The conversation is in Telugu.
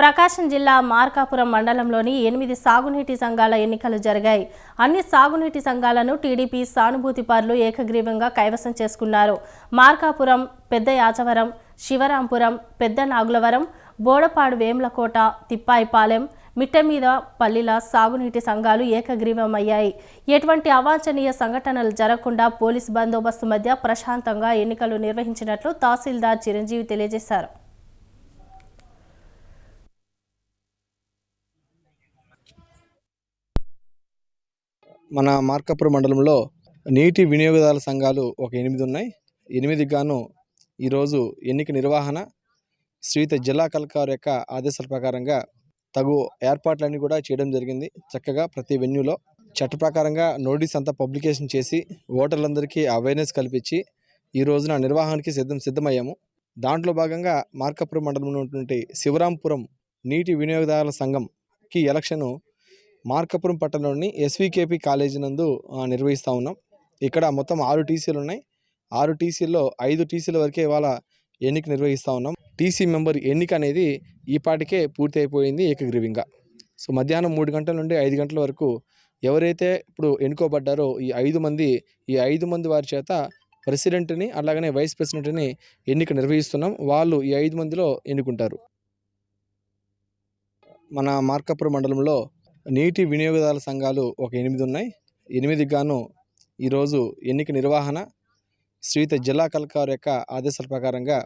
ప్రకాశం జిల్లా మార్కాపురం మండలంలోని ఎనిమిది సాగునీటి సంఘాల ఎన్నికలు జరిగాయి. అన్ని సాగునీటి సంఘాలను టీడీపీ సానుభూతిపరులు ఏకగ్రీవంగా కైవసం చేసుకున్నారు. మార్కాపురం పెద్ద యాచవరం శివరాంపురం పెద్ద నాగులవరం బోడపాడు వేమ్లకోట తిప్పాయిపాలెం మిట్టమీద పల్లిల సాగునీటి సంఘాలు ఏకగ్రీవమయ్యాయి. ఎటువంటి అవాంఛనీయ సంఘటనలు జరగకుండా పోలీస్ బందోబస్తు మధ్య ప్రశాంతంగా ఎన్నికలు నిర్వహించినట్లు తహసీల్దార్ చిరంజీవి తెలియజేశారు. మన మార్కాపురం మండలంలో నీటి వినియోగదారుల సంఘాలు ఒక ఎనిమిది ఉన్నాయి. ఎనిమిదికి గాను ఈరోజు ఎన్నిక నిర్వహణ శ్రీత జిల్లా కలెక్టర్ యొక్క ఆదేశాల ప్రకారంగా తగు ఏర్పాట్లన్నీ కూడా చేయడం జరిగింది. చక్కగా ప్రతి వెన్యూలో చట్ట ప్రకారంగా నోటీస్ అంతా పబ్లికేషన్ చేసి ఓటర్లందరికీ అవేర్నెస్ కల్పించి ఈ రోజున నిర్వహణకి సిద్ధం సిద్ధమయ్యాము. దాంట్లో భాగంగా మార్కాపురం మండలంలో ఉన్నటువంటి శివరాంపురం నీటి వినియోగదారుల సంఘంకి ఎలక్షను మార్కపురం పట్టణంలోని ఎస్వికేపి కాలేజీ నందు నిర్వహిస్తూ ఉన్నాం. ఇక్కడ మొత్తం ఆరు టీసీలు ఉన్నాయి. ఆరు టీసీల్లో ఐదు టీసీల వరకే ఇవాళ ఎన్నిక నిర్వహిస్తూ ఉన్నాం. టీసీ మెంబర్ ఎన్నిక అనేది ఈపాటికే పూర్తి అయిపోయింది ఏకగ్రీవంగా. సో మధ్యాహ్నం మూడు గంటల నుండి ఐదు గంటల వరకు ఎవరైతే ఇప్పుడు ఎన్నుకోబడ్డారో ఈ ఐదు మంది ఈ ఐదు మంది వారి చేత ప్రెసిడెంట్ని అలాగనే వైస్ ప్రెసిడెంట్ని ఎన్నిక నిర్వహిస్తున్నాం. వాళ్ళు ఈ ఐదు మందిలో ఎన్నుకుంటారు. మన మార్కాపురం మండలంలో నీటి వినియోగదారుల సంఘాలు ఒక ఎనిమిది ఉన్నాయి. ఎనిమిదికి గాను ఈరోజు ఎన్నిక నిర్వహణ శ్రీయుత జిల్లా కలెక్టర్ యొక్క ఆదేశాల ప్రకారంగా